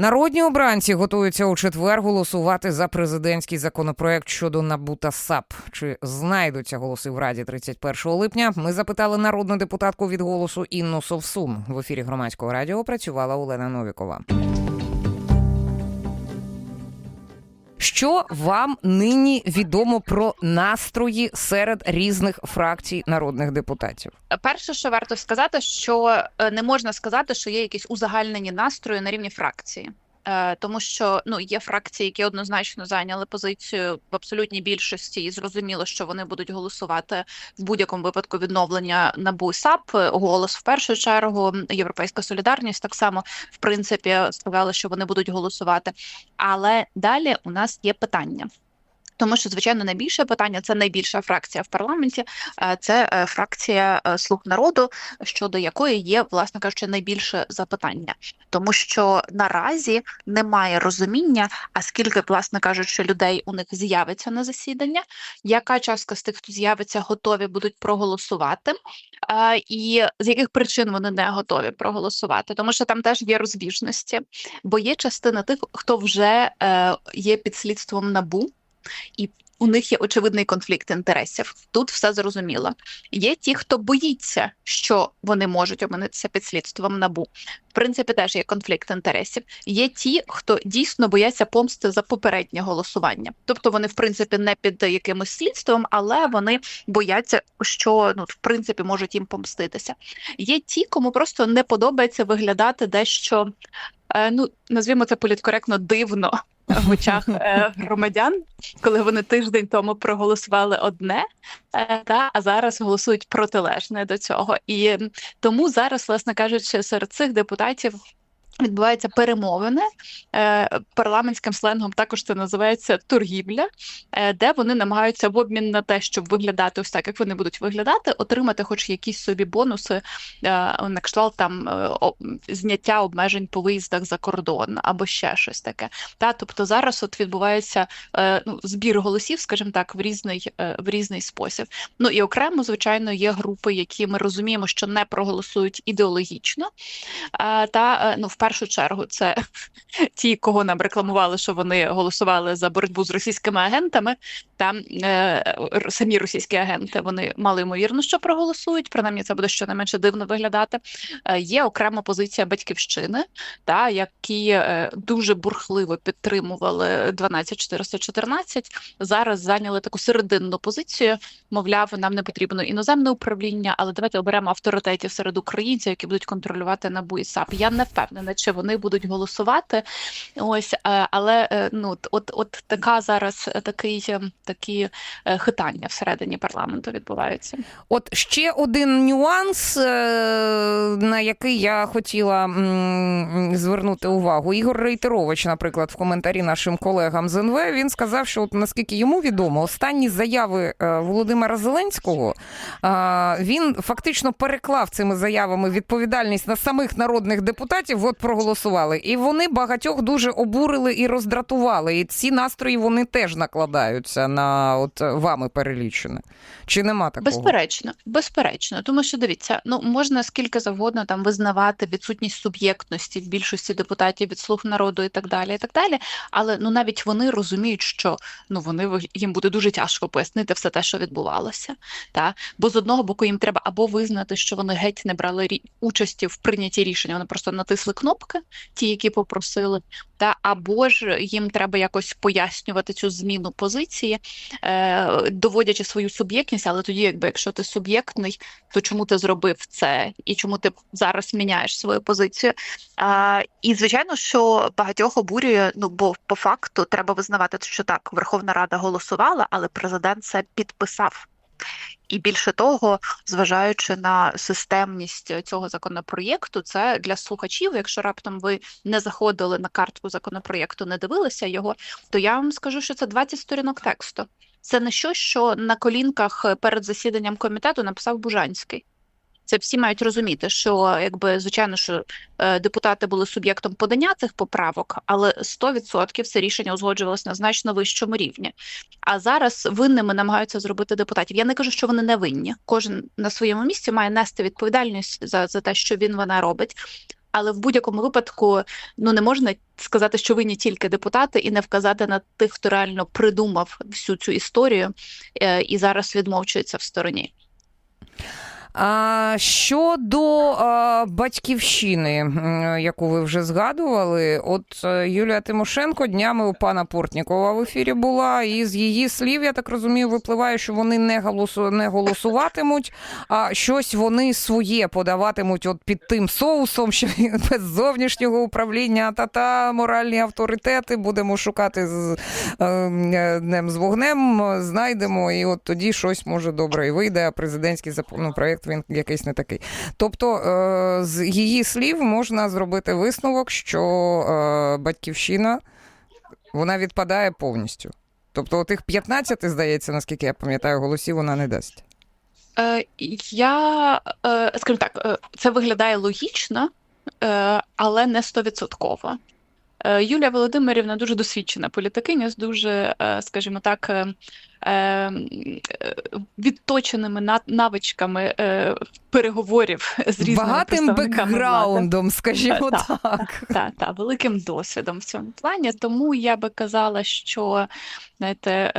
Народні обранці готуються у четвер голосувати за президентський законопроект щодо НАБУ та САП. Чи знайдуться голоси в Раді 31 липня? Ми запитали народну депутатку від голосу Інну Совсун. В ефірі громадського радіо працювала Олена Новікова. Що вам нині відомо про настрої серед різних фракцій народних депутатів? Перше, що варто сказати, що е, не можна сказати, що є якісь узагальнені настрої на рівні фракції. Е, Тому що ну є фракції, які однозначно зайняли позицію в абсолютній більшості, і зрозуміло, що вони будуть голосувати в будь-якому випадку відновлення НАБУ і САП. Голос в першу чергу, Європейська солідарність так само в принципі сказали, що вони будуть голосувати. Але далі у нас є питання. Тому що, звичайно, найбільше питання це найбільша фракція в парламенті, е, це е, фракція е, слуг народу, щодо якої є, власне кажучи, найбільше запитання, тому що наразі немає розуміння, а скільки, власне кажучи, людей у них з'явиться на засідання, яка частка з тих, хто з'явиться, готові будуть проголосувати, і з яких причин вони не готові проголосувати, тому що там теж є розбіжності, бо є частина тих, хто вже є під слідством набу і у них є очевидний конфлікт інтересів. Тут все зрозуміло. Є ті, хто боїться, що вони можуть опинитися під слідством набу. В принципі, теж є конфлікт інтересів. Є ті, хто дійсно бояться помсти за попереднє голосування. Тобто вони, в принципі, не під якимось слідством, але вони бояться, що ну в принципі можуть їм помститися. Є ті, кому просто не подобається виглядати дещо. Е, ну, назвімо це політкоректно дивно в очах е, громадян, коли вони тиждень тому проголосували одне, е, та а зараз голосують протилежне до цього. І тому зараз, власне кажучи, серед цих депутатів. Відбуваються перемовини е, парламентським сленгом. Також це називається торгівля, е, де вони намагаються в обмін на те, щоб виглядати ось так, як вони будуть виглядати, отримати, хоч якісь собі бонуси е, на кшталт там зняття обмежень по виїздах за кордон або ще щось таке. Та тобто зараз от відбувається ну, збір голосів, скажімо так, в різний в різний спосіб. Ну і окремо, звичайно, є групи, які ми розуміємо, що не проголосують ідеологічно, та ну в першу чергу це ті, кого нам рекламували, що вони голосували за боротьбу з російськими агентами. Там е, самі російські агенти вони мали ймовірно, що проголосують. Принаймні, це буде щонайменше дивно виглядати. Е, є окрема позиція батьківщини, та які е, дуже бурхливо підтримували 12414, Зараз зайняли таку серединну позицію. Мовляв, нам не потрібно іноземне управління, але давайте оберемо авторитетів серед українців, які будуть контролювати НАБУ і САП. Я не впевнена, чи вони будуть голосувати. Ось, е, але е, ну от, от така зараз такий такі е, хитання всередині парламенту відбуваються. От ще один нюанс, на який я хотіла звернути увагу. Ігор Рейтерович, наприклад, в коментарі нашим колегам з НВ, він сказав, що от наскільки йому відомо, останні заяви Володимира Зеленського він фактично переклав цими заявами відповідальність на самих народних депутатів. От проголосували, і вони багатьох дуже обурили і роздратували. І ці настрої вони теж накладаються на от вами перелічене. Чи нема такого? Безперечно, безперечно, тому що дивіться, ну можна скільки завгодно там визнавати відсутність суб'єктності в більшості депутатів від слуг народу і так далі, і так далі. Але ну навіть вони розуміють, що ну вони їм буде дуже тяжко пояснити все те, що відбувалося. Та бо з одного боку їм треба або визнати, що вони геть не брали участі в прийнятті рішення, вони просто натисли кнопки, ті, які попросили, та або ж їм треба якось пояснювати цю зміну позиції, е, доводячи свою суб'єктність, але тоді, якби якщо ти суб'єктний, то чому ти зробив це і чому ти зараз міняєш свою позицію? А, І звичайно, що багатьох обурює. Ну бо по факту треба визнавати, що так Верховна Рада голосувала, але президент це підписав. І більше того, зважаючи на системність цього законопроєкту, це для слухачів. Якщо раптом ви не заходили на картку законопроєкту, не дивилися його, то я вам скажу, що це 20 сторінок тексту. Це не щось, що на колінках перед засіданням комітету написав Бужанський. Це всі мають розуміти, що якби звичайно, що е, депутати були суб'єктом подання цих поправок, але 100% це рішення узгоджувалося на значно вищому рівні. А зараз винними намагаються зробити депутатів. Я не кажу, що вони не винні. Кожен на своєму місці має нести відповідальність за, за те, що він вона робить. Але в будь-якому випадку ну не можна сказати, що винні тільки депутати, і не вказати на тих, хто реально придумав всю цю історію е, і зараз відмовчується в стороні. Щодо батьківщини, яку ви вже згадували, от е, Юлія Тимошенко днями у пана Портнікова в ефірі була, і з її слів, я так розумію, випливає, що вони не голосу не голосуватимуть, а щось вони своє подаватимуть от під тим соусом, що без зовнішнього управління. Та-та моральні авторитети будемо шукати з е, е, днем з вогнем, знайдемо, і от тоді щось може добре і вийде, а президентський зап- ну, проєкт він якийсь не такий. Тобто, е, з її слів можна зробити висновок, що е, батьківщина вона відпадає повністю. Тобто, тих 15, здається, наскільки я пам'ятаю, голосів вона не дасть. Е, я, скажімо так, це виглядає логічно, але не стовідсотково. Е, Юлія Володимирівна дуже досвідчена політикиня з дуже, е, скажімо так, е, відточеними на- навичками переговорів з різними Багатим представниками влади. бекграундом, скажімо Так, так. Так, так, великим досвідом в цьому плані. Тому я би казала, що знаєте,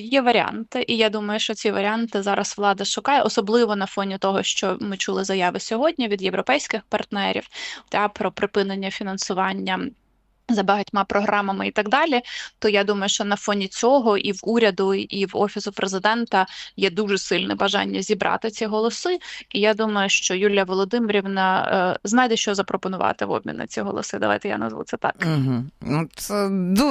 є варіанти, і я думаю, що ці варіанти зараз влада шукає, особливо на фоні того, що ми чули заяви сьогодні від європейських партнерів та про припинення фінансування. За багатьма програмами і так далі, то я думаю, що на фоні цього і в уряду, і в офісу президента є дуже сильне бажання зібрати ці голоси. І я думаю, що Юлія Володимирівна е, знайде, що запропонувати в обмін на ці голоси. Давайте я назву це так. Угу. Це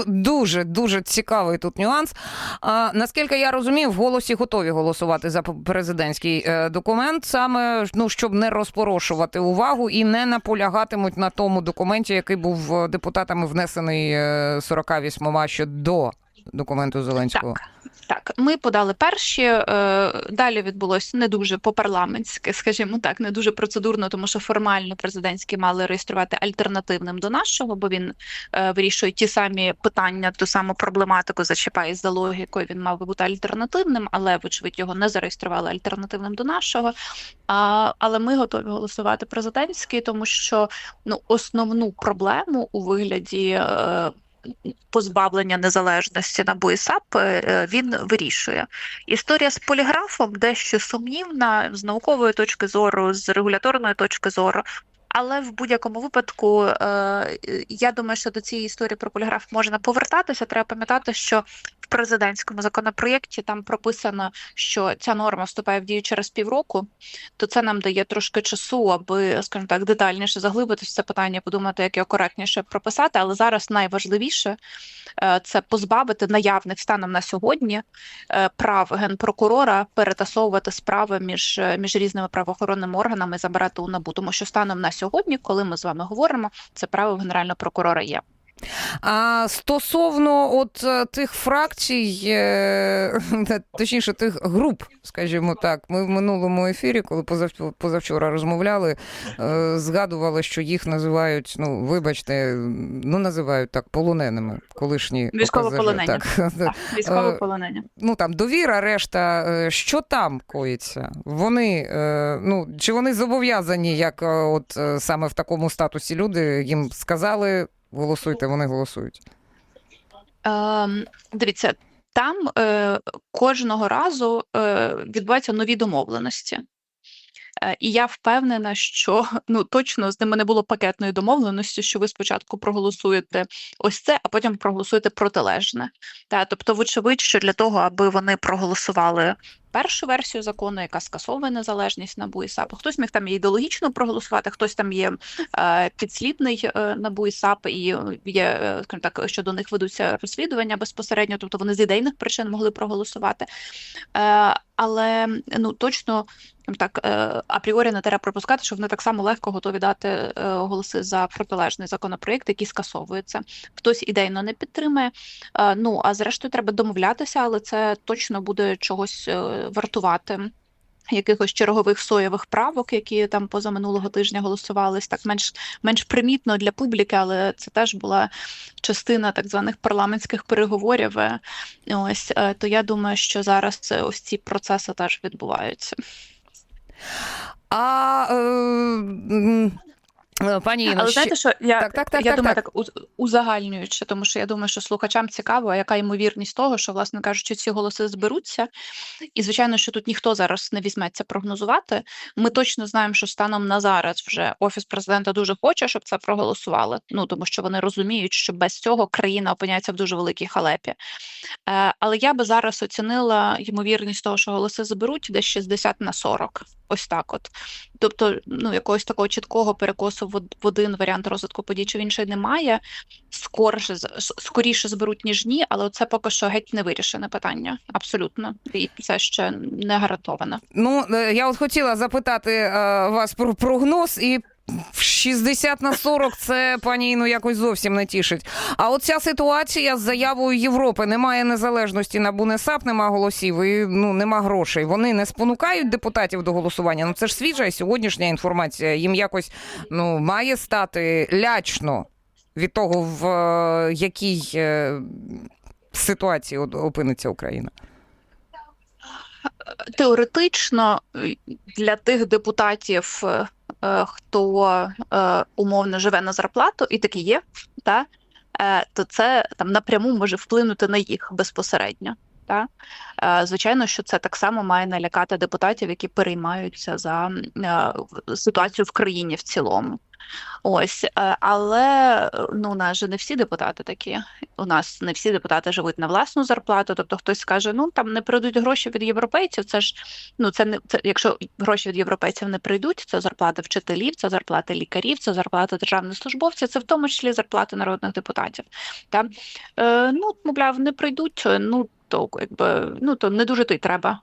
дуже дуже цікавий тут нюанс. А, наскільки я розумію, в голосі готові голосувати за президентський е, документ, саме ну щоб не розпорошувати увагу і не наполягатимуть на тому документі, який був е, депутатами внесений е, 48 ще до документу Зеленського. Так, ми подали перші. е, Далі відбулося не дуже по-парламентськи, скажімо так, не дуже процедурно, тому що формально президентські мали реєструвати альтернативним до нашого, бо він е, вирішує ті самі питання, ту саму проблематику зачіпає за логікою. Він мав би бути альтернативним, але вочевидь його не зареєстрували альтернативним до нашого. Але ми готові голосувати президентський, тому що ну основну проблему у вигляді. Е, позбавлення незалежності НАБУ і САП е, він вирішує. Історія з поліграфом дещо сумнівна з наукової точки зору, з регуляторної точки зору. Але в будь-якому випадку, е, я думаю, що до цієї історії про поліграф можна повертатися. Треба пам'ятати, що президентському законопроєкті там прописано, що ця норма вступає в дію через півроку, то це нам дає трошки часу, аби, скажімо так, детальніше заглибитися в це питання, подумати, як його коректніше прописати. Але зараз найважливіше е, це позбавити наявних станом на сьогодні е, прав генпрокурора перетасовувати справи між, е, між різними правоохоронними органами, і забирати у набу. Тому що станом на сьогодні, коли ми з вами говоримо, це право генерального прокурора є. А стосовно от е, тих фракцій, е, точніше, тих груп, скажімо так, ми в минулому ефірі, коли позавчора розмовляли, е, згадували, що їх називають, ну вибачте, ну називають так полоненими, колишні Військовополонені. Так. Полонення. Ну там довіра, решта, е, що там коїться? Вони е, ну чи вони зобов'язані, як е, от е, саме в такому статусі люди їм сказали. Голосуйте, вони голосують. Ем, дивіться, там е, кожного разу е, відбуваються нові домовленості. Е, І я впевнена, що ну точно з ними не було пакетної домовленості, що ви спочатку проголосуєте ось це, а потім проголосуєте протилежне. Та, тобто, вочевидь, що для того, аби вони проголосували першу версію закону, яка скасовує незалежність НАБУ і САП, хтось міг там і ідеологічно проголосувати, хтось там є е, підслідний е, НАБУ і САП, і е, є, е, скажімо так, що до них ведуться розслідування безпосередньо, тобто вони з ідейних причин могли проголосувати. Е, але ну точно так е, апріорі не треба припускати, що вони так само легко готові дати е, голоси за протилежний законопроєкт, який скасовується. Хтось ідейно не підтримує. Е, Ну а зрештою треба домовлятися, але це точно буде чогось вартувати. Якихось чергових соєвих правок, які там позаминулого тижня голосувались, так менш менш примітно для публіки, але це теж була частина так званих парламентських переговорів. Ось то я думаю, що зараз ось ці процеси теж відбуваються. А е, м, Е, Пані Іно, Але ще- знаєте, що я, Так, так, так, я так, думаю, так. так, узагальнюючи, тому що я думаю, що слухачам цікаво, яка ймовірність того, що, власне кажучи, ці голоси зберуться. І звичайно, що тут ніхто зараз не візьметься прогнозувати. Ми точно знаємо, що станом на зараз вже офіс президента дуже хоче, щоб це проголосували. Ну тому що вони розуміють, що без цього країна опиняється в дуже великій халепі. Е, але я би зараз оцінила ймовірність того, що голоси заберуть десь 60 на 40. Ось так, от. Тобто, ну якогось такого чіткого перекосу в, в один варіант розвитку подій чи в інший немає. Скорше скоріше зберуть, ніж ні, але це поки що геть не вирішене питання. Абсолютно. І це ще не гарантовано. Ну, е, я от хотіла запитати е, вас про прогноз, і 60 на 40 це пані Іну якось зовсім не тішить. А от ця ситуація з заявою Європи немає незалежності на БУНЕСАП, нема голосів і ну нема грошей. Вони не спонукають депутатів до голосування. Ну це ж свіжа сьогоднішня інформація. Їм якось ну має стати лячно від того, в е, якій е, ситуації опиниться Україна. Теоретично е, для тих депутатів, е, хто е, умовно живе на зарплату, і такі є, та, е, то це там напряму може вплинути на їх безпосередньо. Та? Е, Звичайно, що це так само має налякати депутатів, які переймаються за е, ситуацію в країні в цілому. Ось, е, але ну, у нас же не всі депутати такі. У нас не всі депутати живуть на власну зарплату. Тобто хтось скаже, ну там не прийдуть гроші від європейців. Це ж ну це не це, якщо гроші від європейців не прийдуть, це зарплати вчителів, це зарплати лікарів, це зарплати державних службовців, це в тому числі зарплати народних депутатів. Та? Е, ну, мовляв, не прийдуть. е, Ну то якби ну то не дуже то й треба.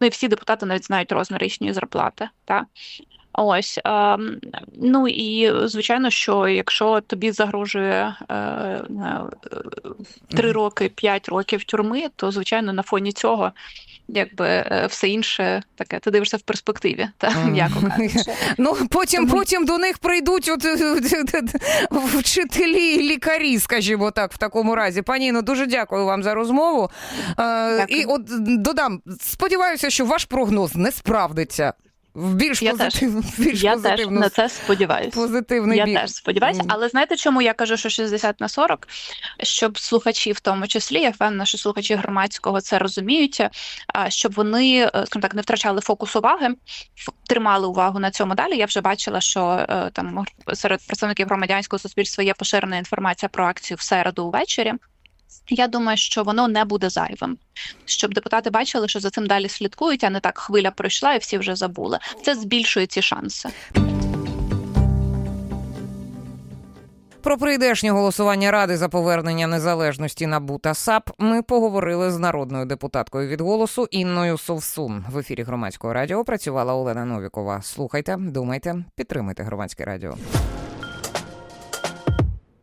Не всі депутати навіть знають розмір їхньої зарплати. Та? Ось ем, ну і звичайно, що якщо тобі загрожує е, три роки, п'ять років тюрми, то звичайно на фоні цього, якби е, все інше таке, ти дивишся в перспективі, та м'яко кажучи. Ну потім, потім до них прийдуть от, вчителі і лікарі, скажімо так, в такому разі. Пані Іно, дуже дякую вам за розмову. Е, Дякую. і от додам, сподіваюся, що ваш прогноз не справдиться в більш Я теж. більш Я теж на це сподіваюся. позитивний Я бік. теж сподіваюся, але знаєте, чому я кажу, що 60 на 40? Щоб слухачі, в тому числі, я впевнена, що слухачі громадського це розуміють, а, щоб вони, е, скажімо так, не втрачали фокус уваги, тримали увагу на цьому далі. Я вже бачила, що е, там серед представників громадянського суспільства є поширена інформація про акцію в середу увечері. Я думаю, що воно не буде зайвим, щоб депутати бачили, що за цим далі слідкують, а не так хвиля пройшла і всі вже забули. Це збільшує ці шанси. Про прийдешнє голосування ради за повернення незалежності НАБУ та САП ми поговорили з народною депутаткою від голосу Інною Совсун. В ефірі громадського радіо працювала Олена Новікова. Слухайте, думайте, підтримуйте громадське радіо.